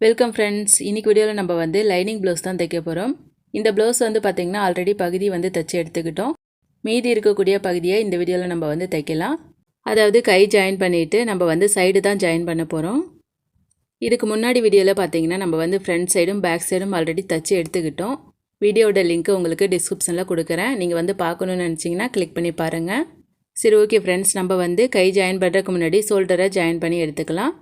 Welcome friends இன்றைக்கி வீடியோவில் நம்ம வந்து லைனிங் ப்ளவுஸ் தான் தைக்க போகிறோம் இந்த ப்ளவுஸ் வந்து பார்த்திங்கன்னா ஆல்ரெடி பகுதி வந்து தைச்சி எடுத்துக்கிட்டோம். மீதி இருக்கக்கூடிய பகுதியை இந்த வீடியோவில் நம்ம வந்து தைக்கலாம். அதாவது கை ஜாயின் பண்ணிவிட்டு நம்ம வந்து சைடு தான் ஜாயின் பண்ண போகிறோம் இதுக்கு முன்னாடி வீடியோவில் பார்த்தீங்கன்னா நம்ம வந்து ஃப்ரண்ட் சைடும் பேக் சைடும் ஆல்ரெடி தைச்சி எடுத்துக்கிட்டோம். வீடியோட லிங்க்கு உங்களுக்கு டிஸ்கிரிப்ஷனில் கொடுக்குறேன். நீங்கள் வந்து பார்க்கணுன்னு நினச்சிங்கன்னா கிளிக் பண்ணி பாருங்கள் சரி ஓகே ஃப்ரெண்ட்ஸ் நம்ம வந்து கை ஜாயின் பண்ணுறதுக்கு முன்னாடி ஷோல்டரை ஜாயின் பண்ணி எடுத்துக்கலாம்.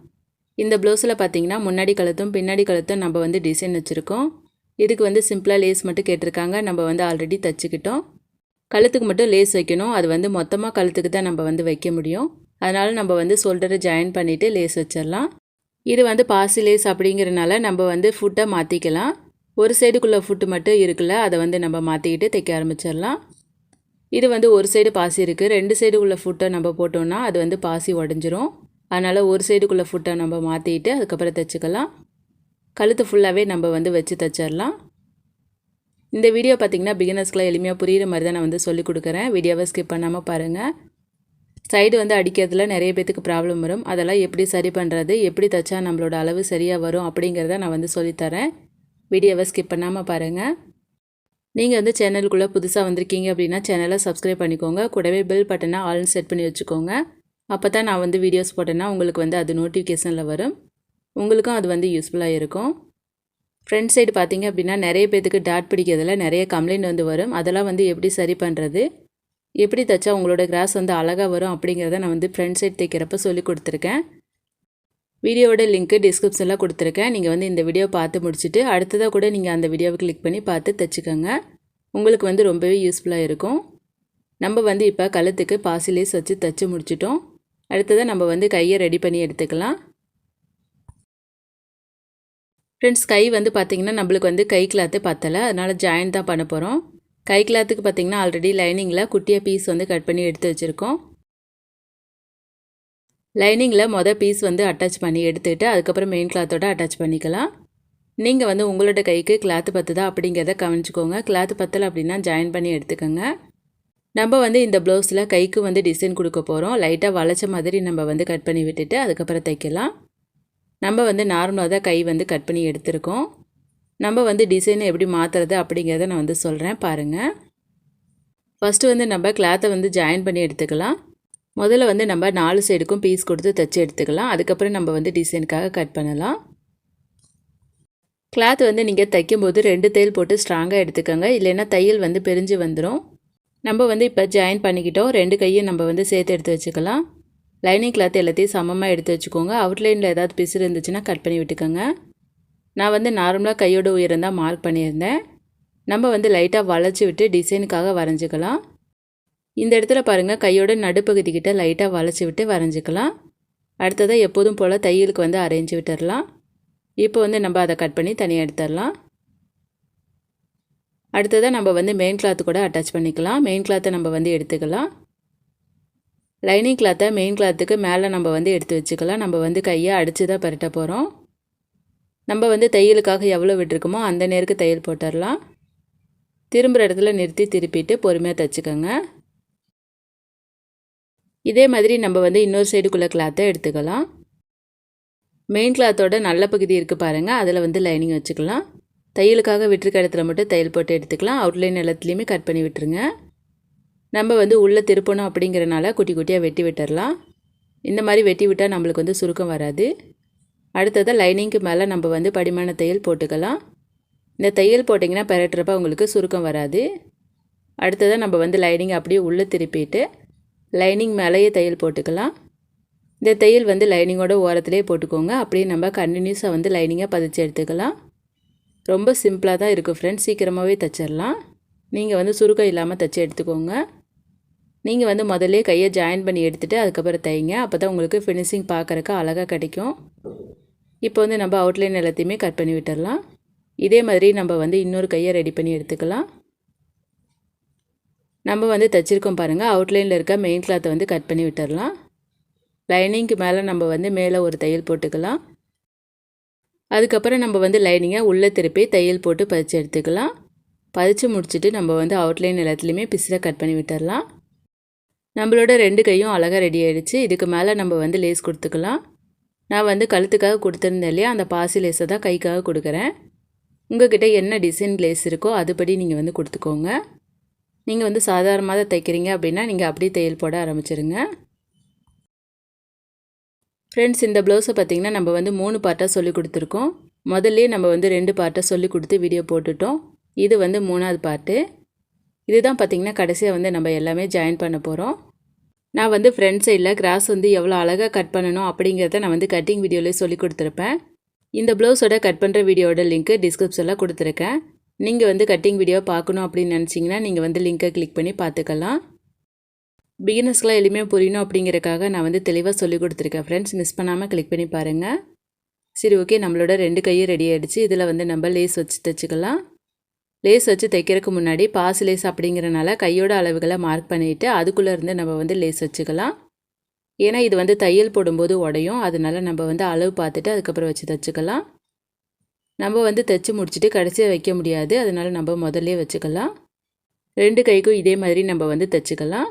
இந்த ப்ளவுஸில் பார்த்தீங்கன்னா முன்னாடி கழுத்தும் பின்னாடி கழுத்தும் நம்ம வந்து டிசைன் வச்சுருக்கோம். இதுக்கு வந்து சிம்பிளாக லேஸ் மட்டும் கேட்டிருக்காங்க. நம்ம வந்து ஆல்ரெடி தச்சுக்கிட்டோம். கழுத்துக்கு மட்டும் லேஸ் வைக்கணும். அது வந்து மொத்தமாக கழுத்துக்கு தான் நம்ம வந்து வைக்க முடியும். அதனால் நம்ம வந்து ஷோல்டரை ஜாயின் பண்ணிவிட்டு லேஸ் வச்சிடலாம். இது வந்து பாசி லேஸ் அப்படிங்கிறனால நம்ம வந்து ஃபுட்டை மாற்றிக்கலாம் ஒரு சைடுக்குள்ளே ஃபுட்டு மட்டும் இருக்குல்ல அதை வந்து நம்ம மாற்றிக்கிட்டு தைக்க ஆரம்பிச்சிடலாம். இது வந்து ஒரு சைடு பாசி இருக்குது ரெண்டு சைடு உள்ள ஃபுட்டை நம்ம போட்டோம்னா அது வந்து பாசி உடஞ்சிரும். அதனால் ஒரு சைடுக்குள்ளே ஃபுட்டை நம்ம மாற்றிட்டு அதுக்கப்புறம் தைச்சிக்கலாம். கழுத்து ஃபுல்லாகவே நம்ம வந்து வச்சு தைச்சிடலாம் இந்த வீடியோ பார்த்திங்கன்னா பிகினர்ஸ்க்குலாம் எளிமையாக புரிகிற மாதிரி தான் நான் வந்து சொல்லிக் கொடுக்குறேன். வீடியோவை ஸ்கிப் பண்ணாமல் பாருங்கள் சைடு வந்து அடிக்கிறதுல நிறைய பேத்துக்கு ப்ராப்ளம் வரும். அதெல்லாம் எப்படி சரி பண்ணுறது எப்படி தைச்சா நம்மளோட அளவு சரியாக வரும் அப்படிங்கிறத நான் வந்து சொல்லித்தரேன் வீடியோவை ஸ்கிப் பண்ணாமல் பாருங்கள் நீங்கள் வந்து சேனலுக்குள்ளே புதுசாக வந்திருக்கீங்க அப்படின்னா சேனலை சப்ஸ்கிரைப் பண்ணிக்கோங்க. கூடவே பெல் பட்டனை ஆல்னு செட் பண்ணி வச்சுக்கோங்க. அப்போ தான் நான் வந்து வீடியோஸ் போட்டேன்னா உங்களுக்கு வந்து அது நோட்டிஃபிகேஷனில் வரும். உங்களுக்கும் அது வந்து யூஸ்ஃபுல்லாக இருக்கும். ஃப்ரண்ட் சைடு பார்த்தீங்க அப்படின்னா நிறைய பேத்துக்கு டாட் பிடிக்கிறதுல நிறைய கம்ப்ளைண்ட் வந்து வரும். அதெல்லாம் வந்து எப்படி சரி பண்ணுறது எப்படி தைச்சா உங்களோட கிராஸ் வந்து அழகாக வரும் அப்படிங்கிறத நான் வந்து ஃப்ரண்ட் சைடு தைக்கிறப்ப சொல்லி கொடுத்துருக்கேன். வீடியோவோட லிங்க்கு டிஸ்கிரிப்ஷனில் கொடுத்துருக்கேன். நீங்கள் வந்து இந்த வீடியோ பார்த்து முடிச்சுட்டு அடுத்ததாக கூட நீங்கள் அந்த வீடியோவை கிளிக் பண்ணி பார்த்து தைச்சிக்கோங்க. உங்களுக்கு வந்து ரொம்பவே யூஸ்ஃபுல்லாக இருக்கும். நம்ம வந்து இப்போ கழுத்துக்கு பாசிலேஸ் வச்சு தைச்சி முடிச்சிட்டோம். அடுத்ததாக நம்ம வந்து கையை ரெடி பண்ணி எடுத்துக்கலாம். ஃப்ரெண்ட்ஸ் கை வந்து பார்த்திங்கன்னா நம்மளுக்கு வந்து கை கிளாத்து பத்தலை. அதனால் ஜாயின் தான் பண்ண போகிறோம் கை கிளாத்துக்கு பார்த்திங்கன்னா ஆல்ரெடி லைனிங்கில் குட்டியாக பீஸ் வந்து கட் பண்ணி எடுத்து வச்சுருக்கோம். லைனிங்கில் மொதல் பீஸ் வந்து அட்டாச் பண்ணி எடுத்துக்கிட்டு அதுக்கப்புறம் மெயின் கிளாத்தோட அட்டாச் பண்ணிக்கலாம். நீங்கள் வந்து உங்களோட கைக்கு கிளாத்து பத்துதா அப்படிங்கிறத கவனிச்சிக்கோங்க. கிளாத்து பத்தலை அப்படின்னா ஜாயின் பண்ணி எடுத்துக்கோங்க. நம்ம வந்து இந்த ப்ளவுஸில் கைக்கு வந்து டிசைன் கொடுக்க போகிறோம் லைட்டாக வளைச்ச மாதிரி நம்ம வந்து கட் பண்ணி விட்டுட்டு அதுக்கப்புறம் தைக்கலாம். நம்ம வந்து நார்மலாக தான் கை வந்து கட் பண்ணி எடுத்திருக்கோம். நம்ம வந்து டிசைனை எப்படி மாற்றுறது அப்படிங்கிறத நான் வந்து சொல்கிறேன் பாருங்கள் ஃபஸ்ட்டு வந்து நம்ம கிளாத்தை வந்து ஜாயின் பண்ணி எடுத்துக்கலாம். முதல்ல வந்து நம்ம நாலு சைடுக்கும் பீஸ் கொடுத்து தைச்சி எடுத்துக்கலாம். அதுக்கப்புறம் நம்ம வந்து டிசைனுக்காக கட் பண்ணலாம். கிளாத் வந்து நீங்கள் தைக்கும்போது ரெண்டு தையல் போட்டு ஸ்ட்ராங்காக எடுத்துக்கோங்க. இல்லைன்னா தையல் வந்து பிரிஞ்சு வந்துடும் நம்ம வந்து இப்போ ஜாயின் பண்ணிக்கிட்டோம். ரெண்டு கையும் நம்ம வந்து சேர்த்து எடுத்து வச்சுக்கலாம். லைனிங் கிளாத் எல்லாத்தையும் சமமாக எடுத்து வச்சுக்கோங்க. அவுட்லைனில் ஏதாவது பிசு இருந்துச்சுன்னா கட் பண்ணி விட்டுக்கோங்க. நான் வந்து நார்மலாக கையோட உயரம் தான் மார்க் பண்ணியிருந்தேன். நம்ம வந்து லைட்டாக வளைச்சி விட்டு டிசைனுக்காக வரைஞ்சிக்கலாம். இந்த இடத்துல பாருங்கள் கையோட நடுப்பகுதிக்கிட்ட லைட்டாக வளைச்சி விட்டு வரைஞ்சிக்கலாம். அடுத்ததாக எப்போதும் போல் தையலுக்கு வந்து அரைஞ்சி விட்டுடலாம் இப்போ வந்து நம்ம அதை கட் பண்ணி தனியாக எடுத்துடலாம். அடுத்ததாக நம்ம வந்து மெயின் கிளாத் கூட அட்டாச் பண்ணிக்கலாம். மெயின் கிளாத்தை நம்ம வந்து எடுத்துக்கலாம். லைனிங் கிளாத்தை மெயின் கிளாத்துக்கு மேலே நம்ம வந்து எடுத்து வச்சுக்கலாம். நம்ம வந்து கையை அடித்து தான் பரட்ட போகிறோம் நம்ம வந்து தையலுக்காக எவ்வளோ விட்டுருக்கோமோ அந்த நேருக்கு தையல் போட்டுடலாம் திரும்புகிற இடத்துல நிறுத்தி திருப்பிட்டு பொறுமையாக தைச்சிக்கோங்க. இதே மாதிரி நம்ம வந்து இன்னொரு சைடுக்குள்ளே கிளாத்தை எடுத்துக்கலாம். மெயின் கிளாத்தோட நல்ல பகுதி இருக்குது பாருங்கள் அதில் வந்து லைனிங் வச்சுக்கலாம். தையலுக்காக விட்டுருக்க இடத்துல மட்டும் தையல் போட்டு எடுத்துக்கலாம். அவுட்லைன் எல்லாத்துலேயுமே கட் பண்ணி விட்டுருங்க. நம்ம வந்து உள்ளே திருப்பணும் அப்படிங்கிறனால குட்டி குட்டியாக வெட்டி விட்டுடலாம் இந்த மாதிரி வெட்டி விட்டால் நம்மளுக்கு வந்து சுருக்கம் வராது. அடுத்ததாக லைனிங்க்கு மேலே நம்ம வந்து படிமான தையல் போட்டுக்கலாம். இந்த தையல் போட்டிங்கன்னா பெரட்டுறப்ப உங்களுக்கு சுருக்கம் வராது. அடுத்ததாக நம்ம வந்து லைனிங் அப்படியே உள்ளே திருப்பிட்டு லைனிங் மேலேயே தையல் போட்டுக்கலாம். இந்த தையல் வந்து லைனிங்கோட ஓரத்துலேயே போட்டுக்கோங்க. அப்படியே நம்ம கண்டினியூஸாக வந்து லைனிங்காக பதிச்சு எடுத்துக்கலாம். ரொம்ப சிம்பிளாக தான் இருக்குது ஃப்ரெண்ட்ஸ் சீக்கிரமாகவே தைச்சிடலாம் நீங்கள் வந்து சுருக்கம் இல்லாமல் தைச்சி எடுத்துக்கோங்க. நீங்கள் வந்து முதல்ல கையை ஜாயின் பண்ணி எடுத்துகிட்டு அதுக்கப்புறம் தைங்க. அப்போ தான் உங்களுக்கு ஃபினிஷிங் பார்க்குறக்கு அழகாக கிடைக்கும். இப்போ வந்து நம்ம அவுட்லைன் எல்லாத்தையுமே கட் பண்ணி விட்டுடலாம் இதே மாதிரி நம்ம வந்து இன்னொரு கையை ரெடி பண்ணி எடுத்துக்கலாம். நம்ம வந்து தைச்சிருக்கோம் பாருங்கள் அவுட்லைனில் இருக்க மெயின் கிளாத்தை வந்து கட் பண்ணி விட்டுடலாம் லைனிங்க்கு மேலே நம்ம வந்து மேலே ஒரு தையல் போட்டுக்கலாம். அதுக்கப்புறம் நம்ம வந்து லைனிங்கை உள்ளே திருப்பி தையல் போட்டு பதிச்சு எடுத்துக்கலாம். பதிச்சு முடிச்சுட்டு நம்ம வந்து அவுட்லைன் எல்லாத்துலேயுமே பிசில் கட் பண்ணி விட்டுடலாம் நம்மளோட ரெண்டு கையும் அழகாக ரெடி ஆகிடுச்சு இதுக்கு மேலே நம்ம வந்து லேஸ் கொடுத்துக்கலாம். நான் வந்து கழுத்துக்காக கொடுத்துருந்தேன் இல்லையா? அந்த பாசி லேஸை தான் கைக்காக கொடுக்குறேன். உங்ககிட்ட என்ன டிசைன் லேஸ் இருக்கோ அதுபடி நீங்கள் வந்து கொடுத்துக்கோங்க. நீங்கள் வந்து சாதாரணமாக தைக்கிறீங்க அப்படின்னா நீங்கள் அப்படியே தையல் போட ஆரம்பிச்சிருங்க. ஃப்ரெண்ட்ஸ் இந்த ப்ளவுஸை பார்த்திங்கன்னா நம்ம வந்து மூணு பார்ட்டாக சொல்லி கொடுத்துருக்கோம். முதல்ல நம்ம வந்து ரெண்டு பார்ட்டாக சொல்லி கொடுத்து வீடியோ போட்டுட்டோம். இது வந்து மூணாவது பார்ட்டு இதுதான் பார்த்திங்கன்னா கடைசியாக வந்து நம்ம எல்லாமே ஜாயின் பண்ண போகிறோம் நான் வந்து ஃப்ரண்ட் சைடில் கிராஸ் வந்து எவ்வளோ அழகாக கட் பண்ணணும் அப்படிங்கிறத நான் வந்து கட்டிங் வீடியோலேயே சொல்லி கொடுத்துருப்பேன். இந்த ப்ளவுஸோட கட் பண்ணுற வீடியோட லிங்க்கு டிஸ்கிரிப்ஷனில் கொடுத்துருக்கேன். நீங்கள் வந்து கட்டிங் வீடியோ பார்க்கணும் அப்படின்னு நினச்சிங்கன்னா நீங்கள் வந்து லிங்க்கை கிளிக் பண்ணி பார்த்துக்கலாம். பிகினர்ஸ்க்கெலாம் எளிமையாக புரியணும் அப்படிங்கிறக்காக நான் வந்து தெளிவாக சொல்லி கொடுத்துருக்கேன் ஃப்ரெண்ட்ஸ் மிஸ் பண்ணாமல் கிளிக் பண்ணி பாருங்கள் சரி ஓகே நம்மளோட ரெண்டு கையும் ரெடி ஆகிடுச்சு இதில் வந்து நம்ம லேஸ் வச்சு தைச்சிக்கலாம். லேஸ் வச்சு தைக்கிறதுக்கு முன்னாடி பாஸ் லேஸ் அப்படிங்கிறனால கையோட அளவுகளை மார்க் பண்ணிவிட்டு அதுக்குள்ளே இருந்து நம்ம வந்து லேஸ் வச்சுக்கலாம். ஏன்னா இது வந்து தையல் போடும்போது உடையும். அதனால நம்ம வந்து அளவு பார்த்துட்டு அதுக்கப்புறம் வச்சு தைச்சிக்கலாம். நம்ம வந்து தைச்சி முடிச்சுட்டு கடைசியாக வைக்க முடியாது. அதனால நம்ம முதல்ல வச்சுக்கலாம். ரெண்டு கைக்கும் இதே மாதிரி நம்ம வந்து தைச்சிக்கலாம்.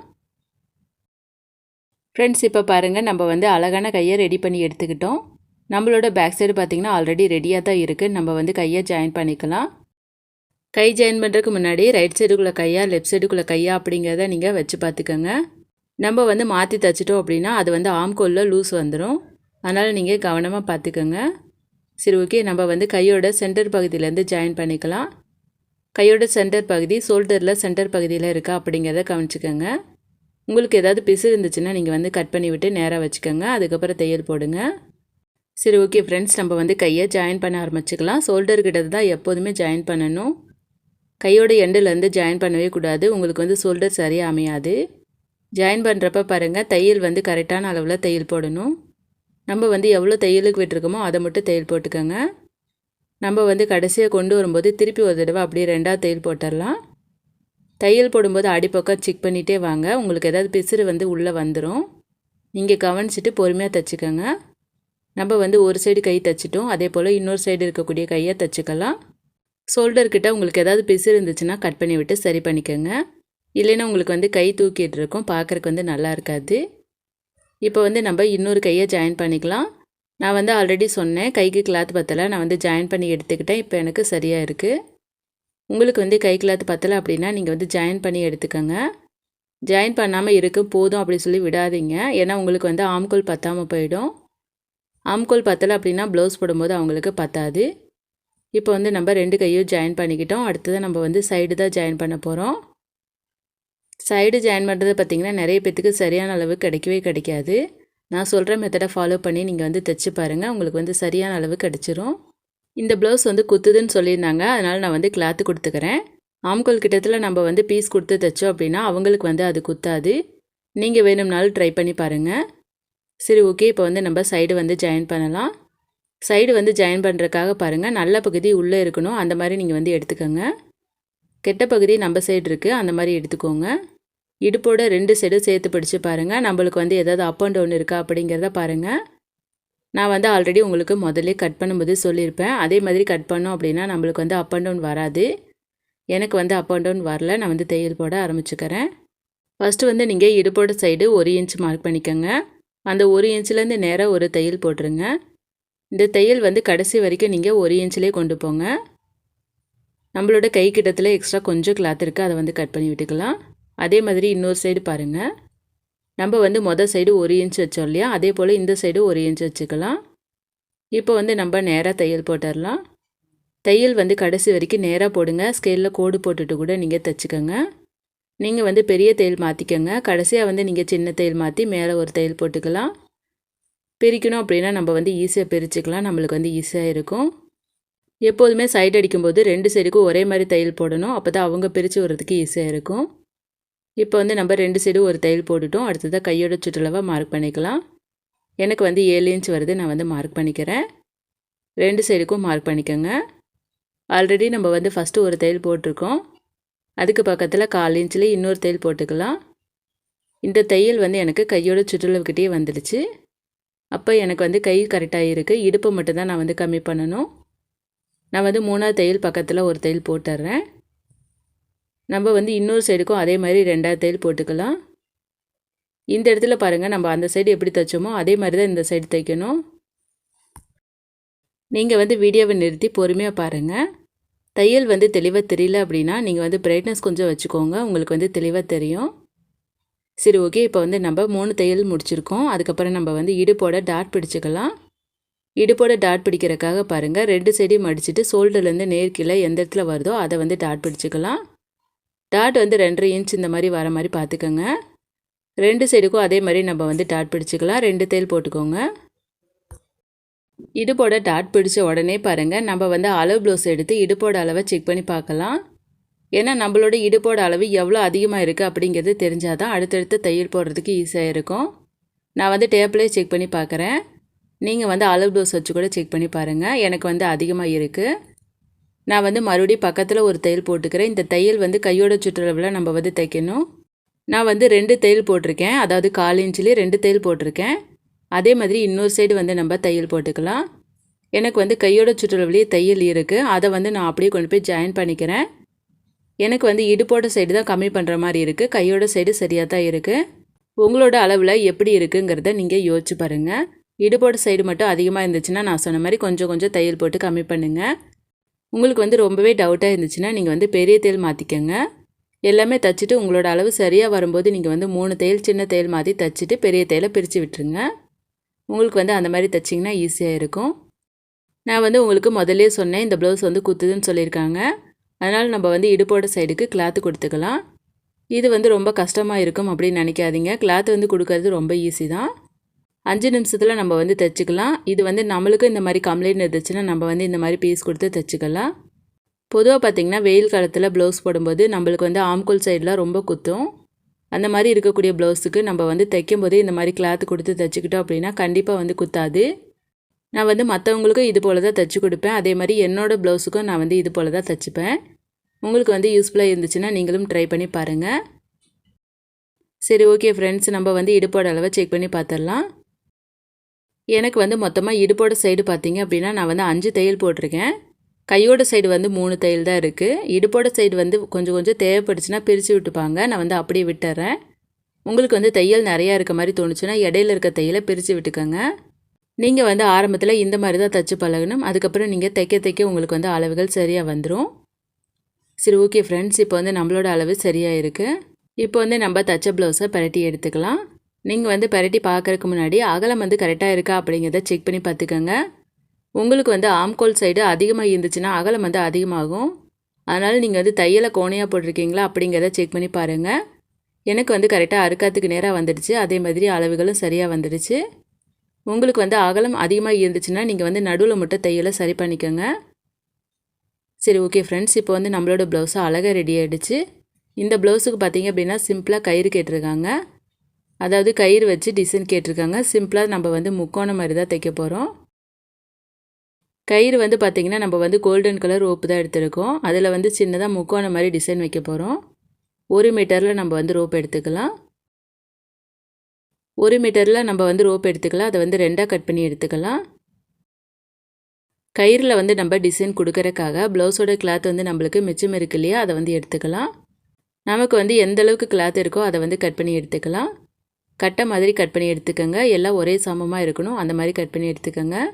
ஃப்ரெண்ட்ஸ் இப்போ பாருங்கள் நம்ம வந்து அழகான கையை ரெடி பண்ணி எடுத்துக்கிட்டோம். நம்மளோட பேக் சைடு பார்த்திங்கன்னா ஆல்ரெடி ரெடியாக தான் இருக்குது நம்ம வந்து கையை ஜாயின் பண்ணிக்கலாம். கை ஜாயின் பண்ணுறதுக்கு முன்னாடி ரைட் சைடுக்குள்ளே கையா லெஃப்ட் சைடுக்குள்ளே கையா அப்படிங்கிறத நீங்கள் வச்சு பார்த்துக்கோங்க நம்ம வந்து மாற்றி தைச்சிட்டோம் அப்படின்னா அது வந்து ஆம்கோலில் லூஸ் வந்துடும் அதனால் நீங்கள் கவனமாக பார்த்துக்கோங்க சரி ஓகே நம்ம வந்து கையோட சென்டர் பகுதியிலேருந்து ஜாயின் பண்ணிக்கலாம். கையோட சென்டர் பகுதி ஷோல்டரில் சென்டர் பகுதியில் இருக்கா அப்படிங்கிறத கவனிச்சுக்கோங்க. உங்களுக்கு ஏதாவது பிசு இருந்துச்சுன்னா நீங்கள் வந்து கட் பண்ணி விட்டு நேராக வச்சுக்கோங்க. அதுக்கப்புறம் தையல் போடுங்க. சரி ஓகே ஃப்ரெண்ட்ஸ் நம்ம வந்து கையை ஜாயின் பண்ண ஆரம்பிச்சுக்கலாம். ஷோல்டர் கிட்ட தான் எப்போதுமே ஜாயின் பண்ணணும். கையோட எண்டுலேருந்து ஜாயின் பண்ணவே கூடாது. உங்களுக்கு வந்து ஷோல்டர் சரியாக அமையாது. ஜாயின் பண்ணுறப்ப பாருங்கள் தையல் வந்து கரெக்டான அளவில் தையல் போடணும். நம்ம வந்து எவ்வளோ தையலுக்கு விட்டுருக்கோமோ அதை மட்டும் தையல் போட்டுக்கோங்க. நம்ம வந்து கடைசியாக கொண்டு வரும்போது திருப்பி ஒரு தடவை அப்படியே ரெண்டாவது தையல் போட்டுடலாம் தையல் போடும்போது அடிப்பக்கம் செக் பண்ணிகிட்டே வாங்க. உங்களுக்கு ஏதாவது பிசுறு வந்து உள்ளே வந்துடும் நீங்கள் கவனிச்சிட்டு பொறுமையாக தைச்சிக்கோங்க. நம்ம வந்து ஒரு சைடு கை தைச்சிட்டோம். அதே போல் இன்னொரு சைடு இருக்கக்கூடிய கையை தைச்சிக்கலாம். ஷோல்டர்கிட்ட உங்களுக்கு ஏதாவது பிசுறு இருந்துச்சுன்னா கட் பண்ணி விட்டு சரி பண்ணிக்கோங்க. இல்லைன்னா உங்களுக்கு வந்து கை தூக்கிட்டு இருக்கும். பார்க்குறக்கு வந்து நல்லா இருக்காது. இப்போ வந்து நம்ம இன்னொரு கையை ஜாயின் பண்ணிக்கலாம். நான் வந்து ஆல்ரெடி சொன்னேன். கைக்கு கிளாத் பத்தலை. நான் வந்து ஜாயின் பண்ணி எடுத்துக்கிட்டேன். இப்போ எனக்கு சரியாக இருக்குது உங்களுக்கு வந்து கை கிளாத்து பத்தலை அப்படின்னா நீங்கள் வந்து ஜாயின் பண்ணி எடுத்துக்கோங்க. ஜாயின் பண்ணாமல் இருக்கும் போதும் அப்படி சொல்லி விடாதீங்க. ஏன்னா உங்களுக்கு வந்து ஆம்கோல் பத்தாமல் போயிடும். ஆம்கோல் பத்தலை அப்படின்னா ப்ளவுஸ் போடும்போது அவங்களுக்கு பத்தாது. இப்போ வந்து நம்ம ரெண்டு கையும் ஜாயின் பண்ணிக்கிட்டோம். அடுத்தது நம்ம வந்து சைடு தான் ஜாயின் பண்ண போகிறோம் சைடு ஜாயின் பண்ணுறது பார்த்திங்கன்னா நிறைய பேத்துக்கு சரியான அளவு கிடைக்கவே கிடைக்காது. நான் சொல்கிற மெத்தடை ஃபாலோ பண்ணி நீங்கள் வந்து தைச்சி பாருங்கள் உங்களுக்கு வந்து சரியான அளவு கிடச்சிரும். இந்த ப்ளவுஸ் வந்து குத்துதுன்னு சொல்லியிருந்தாங்க. அதனால் நான் வந்து கிளாத்து கொடுத்துக்கிறேன். ஆம்கோல் கிட்டத்தில் நம்ம வந்து பீஸ் கொடுத்து தைச்சோம் அப்படின்னா அவங்களுக்கு வந்து அது குத்தாது. நீங்கள் வேணும்னாலும் ட்ரை பண்ணி பாருங்கள் சரி ஓகே இப்போ வந்து நம்ம சைடு வந்து ஜாயின் பண்ணலாம். சைடு வந்து ஜாயின் பண்ணுறதுக்காக பாருங்கள் நல்ல பகுதி உள்ளே இருக்கணும். அந்த மாதிரி நீங்கள் வந்து எடுத்துக்கோங்க. கெட்ட பகுதி நம்ம சைடு இருக்குது அந்த மாதிரி எடுத்துக்கோங்க. இடுப்போட ரெண்டு சைடும் சேர்த்து பிடிச்சி பாருங்கள் நம்மளுக்கு வந்து எதாவது அப் அண்ட் டவுன் இருக்கா அப்படிங்கிறத பாருங்கள் நான் வந்து ஆல்ரெடி உங்களுக்கு முதல்ல கட் பண்ணும்போது சொல்லியிருப்பேன். அதே மாதிரி கட் பண்ணோம் அப்படின்னா நம்மளுக்கு வந்து அப் அண்ட் டவுன் வராது. எனக்கு வந்து அப் அண்ட் டவுன் வரல. நான் வந்து தையல் போட ஆரம்பிச்சுக்கிறேன். ஃபஸ்ட்டு வந்து நீங்கள் இடுப்போட சைடு ஒரு இன்ச் மார்க் பண்ணிக்கோங்க. அந்த ஒரு இன்ச்சிலேருந்து நேராக ஒரு தையல் போட்டுருங்க. இந்த தையல் வந்து கடைசி வரைக்கும் நீங்கள் ஒரு இன்ச்சிலே கொண்டு போங்க. நம்மளோட கை கிட்டத்தில் எக்ஸ்ட்ரா கொஞ்சம் கிளாத் இருக்குது அதை வந்து கட் பண்ணி விட்டுக்கலாம். அதே மாதிரி இன்னொரு சைடு பாருங்கள் நம்ம வந்து மொதல் சைடு ஒரு இன்ச் வச்சோம் இல்லையா? அதே போல் இந்த சைடு ஒரு இன்ச் வச்சுக்கலாம். இப்போ வந்து நம்ம நேராக தையல் போட்டுடலாம். தையல் வந்து கடைசி வரைக்கும் நேராக போடுங்க. ஸ்கேலில் கோடு போட்டுட்டு கூட நீங்கள் தைச்சிக்கோங்க. நீங்கள் வந்து பெரிய தையல் மாற்றிக்கோங்க கடைசியாக வந்து நீங்கள் சின்ன தையல் மாற்றி மேலே ஒரு தையல் போட்டுக்கலாம். பிரிக்கணும் அப்படின்னா நம்ம வந்து ஈஸியாக பிரிச்சுக்கலாம். நம்மளுக்கு வந்து ஈஸியாக இருக்கும். எப்போதுமே சைடு அடிக்கும்போது ரெண்டு சைடுக்கும் ஒரே மாதிரி தையல் போடணும். அப்போ தான் அவங்க பிரித்து வர்றதுக்கு ஈஸியாக இருக்கும். இப்போ வந்து நம்ம ரெண்டு சைடும் ஒரு தையல் போட்டுட்டோம். அடுத்ததாக கையோட சுற்றளவாக மார்க் பண்ணிக்கலாம். எனக்கு வந்து ஏழு இன்ச் வருது. நான் வந்து மார்க் பண்ணிக்கிறேன். ரெண்டு சைடுக்கும் மார்க் பண்ணிக்கோங்க. ஆல்ரெடி நம்ம வந்து ஃபஸ்ட்டு ஒரு தையல் போட்டிருக்கோம். அதுக்கு பக்கத்தில் கால் இன்ச்சில் இன்னொரு தையல் போட்டுக்கலாம். இந்த தையல் வந்து எனக்கு கையோட சுற்றளவுக்கிட்டே வந்துடுச்சு. அப்போ எனக்கு வந்து கை கரெக்டாக இருக்குது இடுப்பை மட்டும்தான் நான் வந்து கம்மி பண்ணணும். நான் வந்து மூணாவது தையல் பக்கத்தில் ஒரு தையல் போட்டுடுறேன் நம்ம வந்து இன்னொரு சைடுக்கும் அதே மாதிரி ரெண்டாவது தையல் போட்டுக்கலாம். இந்த இடத்துல பாருங்கள் நம்ம அந்த சைடு எப்படி தைச்சோமோ அதே மாதிரி தான் இந்த சைடு தைக்கணும். நீங்கள் வந்து வீடியோவை நிறுத்தி பொறுமையாக பாருங்கள் தையல் வந்து தெளிவாக தெரியல அப்படின்னா நீங்கள் வந்து பிரைட்னஸ் கொஞ்சம் வச்சுக்கோங்க. உங்களுக்கு வந்து தெளிவாக தெரியும். சரி ஓகே இப்போ வந்து நம்ம மூணு தையல் முடிச்சிருக்கோம். அதுக்கப்புறம் நம்ம வந்து இடுப்போட டாட் பிடிச்சிக்கலாம். இடுப்போட டாட் பிடிக்கிறக்காக பாருங்கள் ரெண்டு சைடையும் மடிச்சுட்டு ஷோல்டர்லேருந்து நேர்கீழே எந்த இடத்துல வருதோ அதை வந்து டாட் பிடிச்சிக்கலாம். டாட் வந்து ரெண்டரை இன்ச் இந்த மாதிரி வர மாதிரி பார்த்துக்கோங்க. ரெண்டு சைடுக்கும் அதே மாதிரி நம்ம வந்து டாட் பிடிச்சிக்கலாம். ரெண்டு தேல் போட்டுக்கோங்க. இடுப்போட டாட் பிடிச்ச உடனே பாருங்கள் நம்ம வந்து அளவு ப்ளவுஸ் எடுத்து இடுப்போட அளவை செக் பண்ணி பார்க்கலாம். ஏன்னா நம்மளோட இடுப்போட அளவு எவ்வளோ அதிகமாக இருக்குது அப்படிங்கிறது தெரிஞ்சால் தான் அடுத்தடுத்து தையல் போடுறதுக்கு ஈஸியாக இருக்கும். நான் வந்து டேப்லேயே செக் பண்ணி பார்க்குறேன். நீங்கள் வந்து அளவு ப்ளவுஸ் வச்சு கூட செக் பண்ணி பாருங்கள் எனக்கு வந்து அதிகமாக இருக்குது நான் வந்து மறுபடியும் பக்கத்தில் ஒரு தையல் போட்டுக்கிறேன். இந்த தையல் வந்து கையோட சுற்றளவில் நம்ம வந்து தைக்கணும். நான் வந்து ரெண்டு தையல் போட்டிருக்கேன். அதாவது கால் இன்ச்சிலே ரெண்டு தையல் போட்டிருக்கேன். அதே மாதிரி இன்னொரு சைடு வந்து நம்ம தையல் போட்டுக்கலாம். எனக்கு வந்து கையோட சுற்றளவுலேயே தையல் இருக்குது அதை வந்து நான் அப்படியே கொண்டு போய் ஜாயின் பண்ணிக்கிறேன். எனக்கு வந்து இடுப்போட சைடு தான் கம்மி பண்ணுற மாதிரி இருக்குது கையோட சைடு சரியாக தான் இருக்குது உங்களோட அளவில் எப்படி இருக்குங்கிறத நீங்கள் யோசிச்சு பாருங்கள் இடுப்போட சைடு மட்டும் அதிகமாக இருந்துச்சுன்னா நான் சொன்ன மாதிரி கொஞ்சம் கொஞ்சம் தையல் போட்டு கம்மி பண்ணுங்கள் உங்களுக்கு வந்து ரொம்பவே டவுட்டாக இருந்துச்சுன்னா நீங்கள் வந்து பெரிய தேல் மாற்றிக்கங்க எல்லாமே தைச்சிட்டு உங்களோட அளவு சரியாக வரும்போது நீங்கள் வந்து மூணு தையல் சின்ன தையல் மாற்றி தைச்சிட்டு பெரிய தையலை பிரித்து விட்டுருங்க. உங்களுக்கு வந்து அந்த மாதிரி தைச்சிங்கன்னா ஈஸியாக இருக்கும். நான் வந்து உங்களுக்கு முதல்லே சொன்னேன் இந்த ப்ளவுஸ் வந்து குத்துதுன்னு சொல்லியிருக்காங்க. அதனால் நம்ம வந்து இடுப்போட சைடுக்கு கிளாத்து கொடுத்துக்கலாம். இது வந்து ரொம்ப கஷ்டமாக இருக்கும் அப்படின்னு நினைக்காதீங்க. கிளாத் வந்து கொடுக்கறது ரொம்ப ஈஸி தான். அஞ்சு நிமிஷத்தில் நம்ம வந்து தைச்சிக்கலாம். இது வந்து நம்மளுக்கும் இந்த மாதிரி கம்ப்ளைண்ட் இருந்துச்சுன்னா நம்ம வந்து இந்த மாதிரி பீஸ் கொடுத்து தைச்சிக்கலாம். பொதுவாக பார்த்திங்கன்னா வெயில் காலத்தில் ப்ளவுஸ் போடும்போது நம்மளுக்கு வந்து ஆம்கோல் சைடெலாம் ரொம்ப குத்தும். அந்த மாதிரி இருக்கக்கூடிய ப்ளவுஸுக்கு நம்ம வந்து தைக்கும் போதே இந்த மாதிரி கிளாத் கொடுத்து தைச்சிக்கிட்டோம் அப்படின்னா கண்டிப்பாக வந்து குத்தாது. நான் வந்து மற்றவங்களுக்கும் இது போல் தான் தைச்சி கொடுப்பேன். அதே மாதிரி என்னோடய ப்ளவுஸுக்கும் நான் வந்து இது போல் தான் தைச்சிப்பேன். உங்களுக்கு வந்து யூஸ்ஃபுல்லாக இருந்துச்சுன்னா நீங்களும் ட்ரை பண்ணி பாருங்கள் சரி ஓகே ஃப்ரெண்ட்ஸ் நம்ம வந்து இடுப்போட அளவை செக் பண்ணி பார்த்துடலாம் எனக்கு வந்து மொத்தமாக இடுப்போட சைடு பார்த்திங்க அப்படின்னா நான் வந்து அஞ்சு தையல் போட்டிருக்கேன். கையோட சைடு வந்து மூணு தையல் தான் இருக்குது இடுப்போட சைடு வந்து கொஞ்சம் கொஞ்சம் தேவைப்படுச்சுன்னா பிரித்து விட்டுப்பாங்க. நான் வந்து அப்படியே விட்டுறேன். உங்களுக்கு வந்து தையல் நிறையா இருக்க மாதிரி தோணுச்சுன்னா இடையில இருக்க தையலை பிரித்து விட்டுக்கோங்க. நீங்கள் வந்து ஆரம்பத்தில் இந்த மாதிரி தான் தச்சு பழகணும். அதுக்கப்புறம் நீங்கள் தைக்க தைக்க உங்களுக்கு வந்து அளவுகள் சரியாக வந்துடும் சரி ஓகே ஃப்ரெண்ட்ஸ் இப்போ வந்து நம்மளோட அளவு சரியாக இருக்குது இப்போ வந்து நம்ம தச்ச ப்ளவுஸை பரட்டி எடுத்துக்கலாம். நீங்கள் வந்து பரட்டி பார்க்குறதுக்கு முன்னாடி அகலம் வந்து கரெக்டாக இருக்கா அப்படிங்கிறத செக் பண்ணி பார்த்துக்கோங்க. உங்களுக்கு வந்து ஆம்கோல் சைடு அதிகமாக இருந்துச்சுன்னா அகலம் வந்து அதிகமாகும். அதனால் நீங்கள் வந்து தையலை கோணையாக போட்டிருக்கீங்களா அப்படிங்கிறத செக் பண்ணி பாருங்கள் எனக்கு வந்து கரெக்டாக அறுக்காத்துக்கு நேராக வந்துடுச்சு. அதே மாதிரி அளவுகளும் சரியாக வந்துடுச்சு. உங்களுக்கு வந்து அகலம் அதிகமாக இருந்துச்சுன்னா நீங்கள் வந்து நடுவில் மட்டும் தையலை சரி பண்ணிக்கோங்க. சரி ஓகே ஃப்ரெண்ட்ஸ் இப்போ வந்து நம்மளோட ப்ளவுஸை அழகாக ரெடி ஆகிடுச்சு இந்த ப்ளவுஸுக்கு பார்த்தீங்க அப்படின்னா சிம்பிளாக கயிறு கேட்டிருக்காங்க. அதாவது கயிறு வச்சு டிசைன் கேட்டிருக்காங்க. சிம்பிளாக நம்ம வந்து முக்கோணம் மாதிரி தான் தைக்க போகிறோம் கயிறு வந்து பார்த்திங்கன்னா நம்ம வந்து கோல்டன் கலர் ரோப்பு தான் எடுத்திருக்கோம். அதில் வந்து சின்னதாக முக்கோணம் மாதிரி டிசைன் வைக்க போகிறோம் ஒரு மீட்டரில் நம்ம வந்து ரோப் எடுத்துக்கலாம். ஒரு மீட்டரில் நம்ம வந்து ரோப் எடுத்துக்கலாம். அதை வந்து ரெண்டாக கட் பண்ணி எடுத்துக்கலாம். கயிறில் வந்து நம்ம டிசைன் கொடுக்கறக்காக ப்ளவுஸோட கிளாத் வந்து நம்மளுக்கு மிச்சம் இருக்கு இல்லையா அதை வந்து எடுத்துக்கலாம். நமக்கு வந்து எந்த அளவுக்கு கிளாத் இருக்கோ அதை வந்து கட் பண்ணி எடுத்துக்கலாம். கட்டை மாதிரி கட் பண்ணி எடுத்துக்கோங்க. எல்லாம் ஒரே சமமாக இருக்கணும். அந்த மாதிரி கட் பண்ணி எடுத்துக்கோங்க.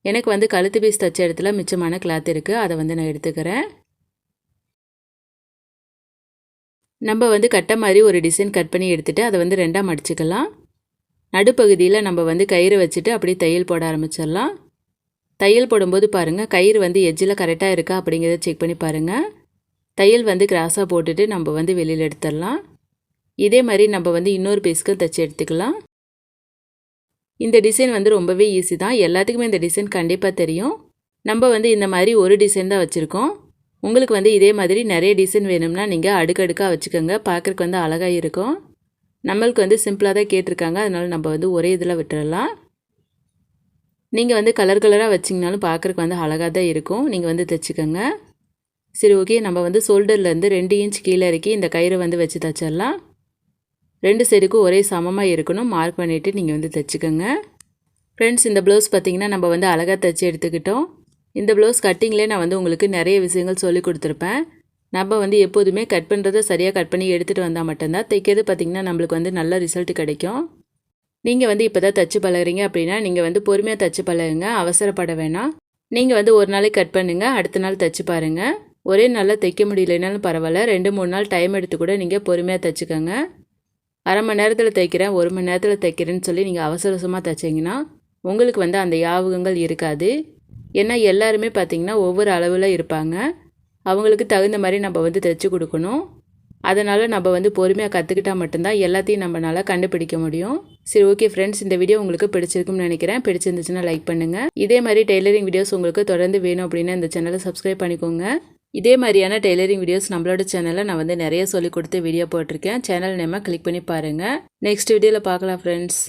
எனக்கு வந்து கழுத்து பீஸ் தச்ச இடத்துல மிச்சமான கிளாத் இருக்குது அதை வந்து நான் எடுத்துக்கிறேன். நம்ம வந்து கட்டை மாதிரி ஒரு டிசைன் கட் பண்ணி எடுத்துகிட்டு அதை வந்து ரெண்டாக மடிச்சுக்கலாம். நடுப்பகுதியில் நம்ம வந்து கயிறு வச்சுட்டு அப்படியே தையல் போட ஆரம்பிச்சிடலாம். தையல் போடும்போது பாருங்கள் கயிறு வந்து எஜ்ஜில் கரெக்டாக இருக்கா அப்படிங்கிறத செக் பண்ணி பாருங்கள் தையல் வந்து கிராஸாக போட்டுட்டு நம்ம வந்து வெளியில் எடுத்துடலாம். இதே மாதிரி நம்ம வந்து இன்னொரு பீஸ்க்கு தைச்சி எடுத்துக்கலாம். இந்த டிசைன் வந்து ரொம்பவே ஈஸி தான். எல்லாத்துக்குமே இந்த டிசைன் கண்டிப்பாக தெரியும். நம்ம வந்து இந்த மாதிரி ஒரு டிசைன் தான் வச்சுருக்கோம். உங்களுக்கு வந்து இதே மாதிரி நிறைய டிசைன் வேணும்னா நீங்கள் அடுக்கடுக்காக வச்சுக்கோங்க. பார்க்குறக்கு வந்து அழகாக இருக்கும். நம்மளுக்கு வந்து சிம்பிளாக தான் கேட்டிருக்காங்க. அதனால் நம்ம வந்து ஒரே இதில் விட்டுறலாம். நீங்கள் வந்து கலர் கலராக வச்சிங்கனாலும் பார்க்குறக்கு வந்து அழகாக தான் இருக்கும். நீங்கள் வந்து தைச்சிக்கோங்க. சரி ஓகே. நம்ம வந்து ஷோல்டர்லேருந்து ரெண்டு இன்ச் கீழே இறக்கி இந்த கயிறை வந்து வச்சு தைச்சிடலாம். ரெண்டு சைடுக்கும் ஒரே சமமாக இருக்கணும். மார்க் பண்ணிவிட்டு நீங்கள் வந்து தைச்சிக்கோங்க. ஃப்ரெண்ட்ஸ் இந்த ப்ளவுஸ் பார்த்திங்கன்னா நம்ம வந்து அழகாக தைச்சி எடுத்துக்கிட்டோம். இந்த ப்ளவுஸ் கட்டிங்லேயே நான் வந்து உங்களுக்கு நிறைய விஷயங்கள் சொல்லி கொடுத்துருப்பேன். நம்ம வந்து எப்போதுமே கட் பண்ணுறத சரியாக கட் பண்ணி எடுத்துகிட்டு வந்தால் மட்டும்தான் தைக்கிறது பார்த்திங்கன்னா நம்மளுக்கு வந்து நல்ல ரிசல்ட் கிடைக்கும். நீங்கள் வந்து இப்போ தான் தச்சு பழகுறீங்க அப்படின்னா நீங்கள் வந்து பொறுமையாக தச்சு பழகுங்க. அவசரப்பட வேணாம். நீங்கள் வந்து ஒரு நாளைக்கு கட் பண்ணுங்கள் அடுத்த நாள் தச்சு பாருங்கள் ஒரே நாளில் தைக்க முடியலனாலும் பரவாயில்ல. ரெண்டு மூணு நாள் டைம் எடுத்து கூட நீங்கள் பொறுமையாக தச்சுக்கோங்க. அரை மணி நேரத்தில் தைக்கிறேன் ஒரு மணி நேரத்தில் தைக்கிறேன்னு சொல்லி நீங்கள் அவசர அவசரமாக தைச்சிங்கன்னா உங்களுக்கு வந்து அந்த யாபகங்கள் இருக்காது. ஏன்னா எல்லாருமே பார்த்திங்கன்னா ஒவ்வொரு அளவில் இருப்பாங்க. அவங்களுக்கு தகுந்த மாதிரி நம்ம வந்து தைச்சி கொடுக்கணும். அதனால் நம்ம வந்து பொறுமையாக கற்றுக்கிட்டா மட்டும்தான் எல்லாத்தையும் நம்மளால் கண்டுபிடிக்க முடியும். சரி ஓகே ஃப்ரெண்ட்ஸ் இந்த வீடியோ உங்களுக்கு பிடிச்சிருக்கும்னு நினைக்கிறேன். பிடிச்சிருந்துச்சுன்னா லைக் பண்ணுங்கள் இதே மாதிரி டெய்லரிங் வீடியோஸ் உங்களுக்கு தொடர்ந்து வேணும் அப்படின்னா இந்த சேனலை சப்ஸ்கிரைப் பண்ணிக்கோங்க. இதே மாதிரியான டெய்லரிங் வீடியோஸ் நம்மளோட சேனலில் நான் வந்து நிறைய சொல்லி கொடுத்து வீடியோ போட்டிருக்கேன். சேனல் நேமாக கிளிக் பண்ணி பாருங்கள் நெக்ஸ்ட் வீடியோவில் பார்க்கலாம் ஃப்ரெண்ட்ஸ்